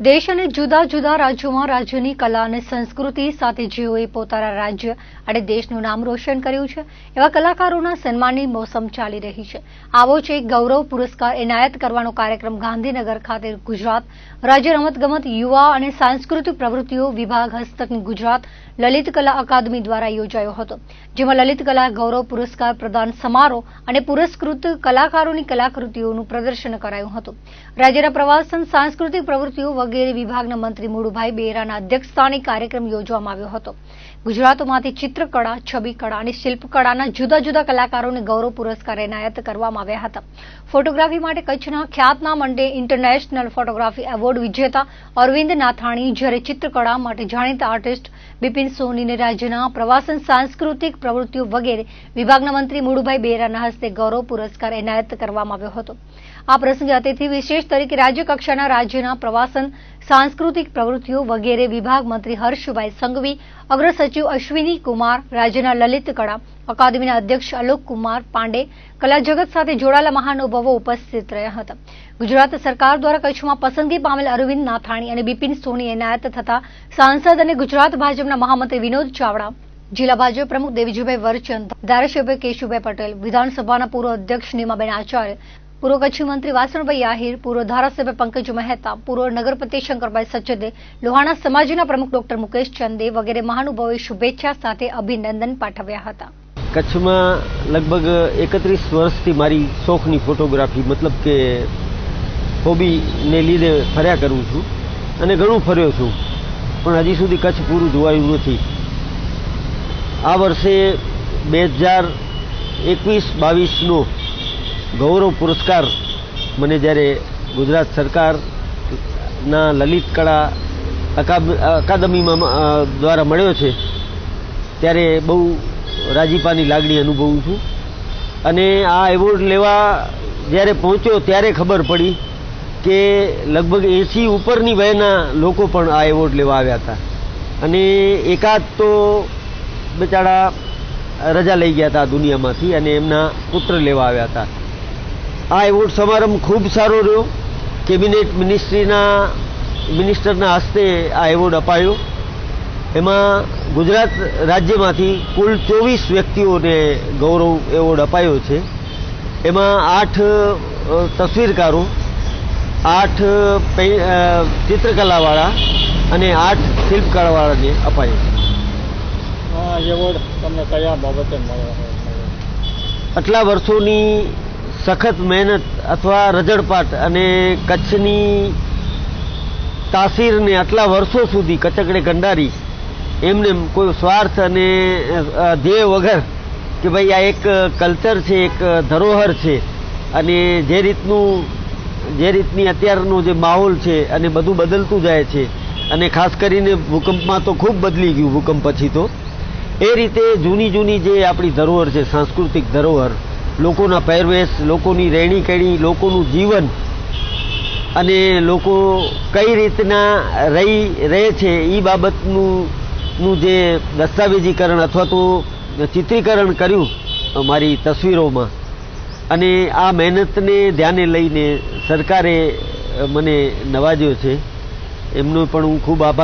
દેશ અને જુદા જુદા રાજ્યોમાં રાજ્યની કલા અને સંસ્કૃતિ સાથે જેઓએ પોતાના રાજ્ય અને દેશનું નામ રોશન કર્યું છે. એવા કલાકારોના સન્માનની મોસમ ચાલી રહી છે. આવો જ એક ગૌરવ પુરસ્કાર એનાયત કરવાનો કાર્યક્રમ ગાંધીનગર ખાતે ગુજરાત રાજ્ય રમતગમત, યુવા અને સાંસ્કૃતિક પ્રવૃત્તિઓ વિભાગ હસ્તકની ગુજરાત લલિત કલા અકાદમી દ્વારા યોજાયો હતો, જેમાં લલિત કલા ગૌરવ પુરસ્કાર પ્રદાન સમારોહ અને પુરસ્કૃત કલાકારોની કલાકૃતિઓનું પ્રદર્શન કરાયું હતું. રાજ્યના પ્રવાસન, સાંસ્કૃતિક પ્રવૃત્તિઓ વગેરે વિભાગના મંત્રી મુળુભાઈ બેરાના અધ્યક્ષસ્થાને કાર્યક્રમ યોજવામાં આવ્યો હતો. ગુજરાતમાંથી ચિત્રકળા, છબીકળા અને શિલ્પકળાના જુદા જુદા કલાકારોને ગૌરવ પુરસ્કાર એનાયત કરવામાં આવ્યા હતા. ફોટોગ્રાફી માટે કચ્છના ખ્યાતનામ અંડે ઇન્ટરનેશનલ ફોટોગ્રાફી એવોર્ડ વિજેતા અરવિંદ નાથાણી જ્યારે ચિત્રકળા માટે જાણીતા આર્ટિસ્ટ બિપિન સોનીને રાજ્યના પ્રવાસન, સાંસ્કૃતિક પ્રવૃત્તિઓ વગેરે વિભાગના મંત્રી મુળુભાઈ બેરાના હસ્તે ગૌરવ પુરસ્કાર એનાયત કરવામાં આવ્યો હતો. આ પ્રસંગે અતિથિ વિશેષ તરીકે રાજ્ય કક્ષાના રાજ્યના પ્રવાસન સાંસ્કૃતિક પ્રવૃત્તિઓ વગેરે વિભાગ મંત્રી હર્ષભાઈ સંઘવી, અગ્રસચિવ અશ્વિની કુમાર, રાજ્યના લલિત કળા અકાદમીના અધ્યક્ષ અલોક પાંડે, કલા જગત સાથે જોડાયેલા મહાનુભાવો ઉપસ્થિત રહ્યા હતા. ગુજરાત સરકાર દ્વારા કચ્છમાં પસંદગી પામેલ અરવિંદ નાથાણી અને બિપિન સોની એનાયત થતા સાંસદ અને ગુજરાત ભાજપના મહામંત્રી વિનોદ ચાવડા, જિલ્લા ભાજપ પ્રમુખ દેવજીભાઈ વરચંદ, ધારાસભ્ય કેશુભાઈ પટેલ, વિધાનસભાના પૂર્વ અધ્યક્ષ નીમાબેન આચાર્ય પૂર્વ કચ્છી મંત્રી વાસણભાઈ આહિર, પૂર્વ ધારાસભ્ય પંકજ મહેતા, પૂર્વ નગરપતિ શંકરભાઈ સજ્જદે, લોહાણા સમાજના પ્રમુખ ડોક્ટર મુકેશ ચંદે વગેરે મહાનુભાવોએ શુભેચ્છા સાથે અભિનંદન પાઠવ્યા હતા. કચ્છમાં લગભગ એકત્રીસ વર્ષથી મારી શોખની ફોટોગ્રાફી, મતલબ કે હોબીને લીધે ફર્યા કરું છું અને ઘણું ફર્યો છું. પણ હજી સુધી કચ્છ પૂરું જોવાયું નથી. આ વર્ષે બે હજાર એકવીસ બાવીસનો ગૌરવ પુરસ્કાર મને જ્યારે ગુજરાત સરકારના લલિત કળા અકાદમીમાં દ્વારા મળ્યો છે, ત્યારે બહુ રાજીપાની લાગણી અનુભવું છું. અને આ એવોર્ડ લેવા જ્યારે પહોંચ્યો ત્યારે ખબર પડી કે લગભગ એંસી ઉપરની વયના લોકો પણ આ એવોર્ડ લેવા આવ્યા હતા. અને એકાદ તો બિચારા રજા લઈ ગયા હતા દુનિયામાંથી અને એમના પુત્ર લેવા આવ્યા હતા. આ એવોર્ડ સમારંભ ખૂબ સારો રહ્યો. કેબિનેટ મિનિસ્ટ્રીના મિનિસ્ટરના હસ્તે આ એવોર્ડ અપાયો. એમાં ગુજરાત રાજ્યમાંથી કુલ ચોવીસ વ્યક્તિઓને ગૌરવ એવોર્ડ અપાયો છે. એમાં આઠ તસવીરકારો આઠ ચિત્રકલાવાળા અને આઠ શિલ્પકળાવાળાને અપાયો છે. આ એવોર્ડ તમને કયા બાબતે મળ્યો? આટલા વર્ષોની સખત મહેનત અથવા રજડપાટ અને કચ્છની તાસીરને આટલા વર્ષો સુધી કચકડે કંડારી એમને કોઈ સ્વાર્થ અને ધ્યેય વગર કે ભાઈ આ એક કલ્ચર છે, એક ધરોહર છે અને જે રીતનું, જે રીતની અત્યારનો જે માહોલ છે અને બધું બદલતું જાય છે અને ખાસ કરીને ભૂકંપમાં તો ખૂબ બદલી ગયું ભૂકંપ પછી તો, એ રીતે જૂની જૂની જે આપણી ધરોહર છે, સાંસ્કૃતિક ધરોહર લોકોના પહેરવેશ, લોકોની રહેણી કહેણી લોકોનું જીવન અને લોકો કઈ રીતના રહી, રહે છે એ બાબતનું, નું જે દસ્તાવેજીકરણ અથવા તો ચિત્રીકરણ કર્યું મારી તસવીરોમાં. અને આ મહેનતને ધ્યાને લઈને સરકારે મને નવાજ્યો છે. એમનો પણ હું ખૂબ આભાર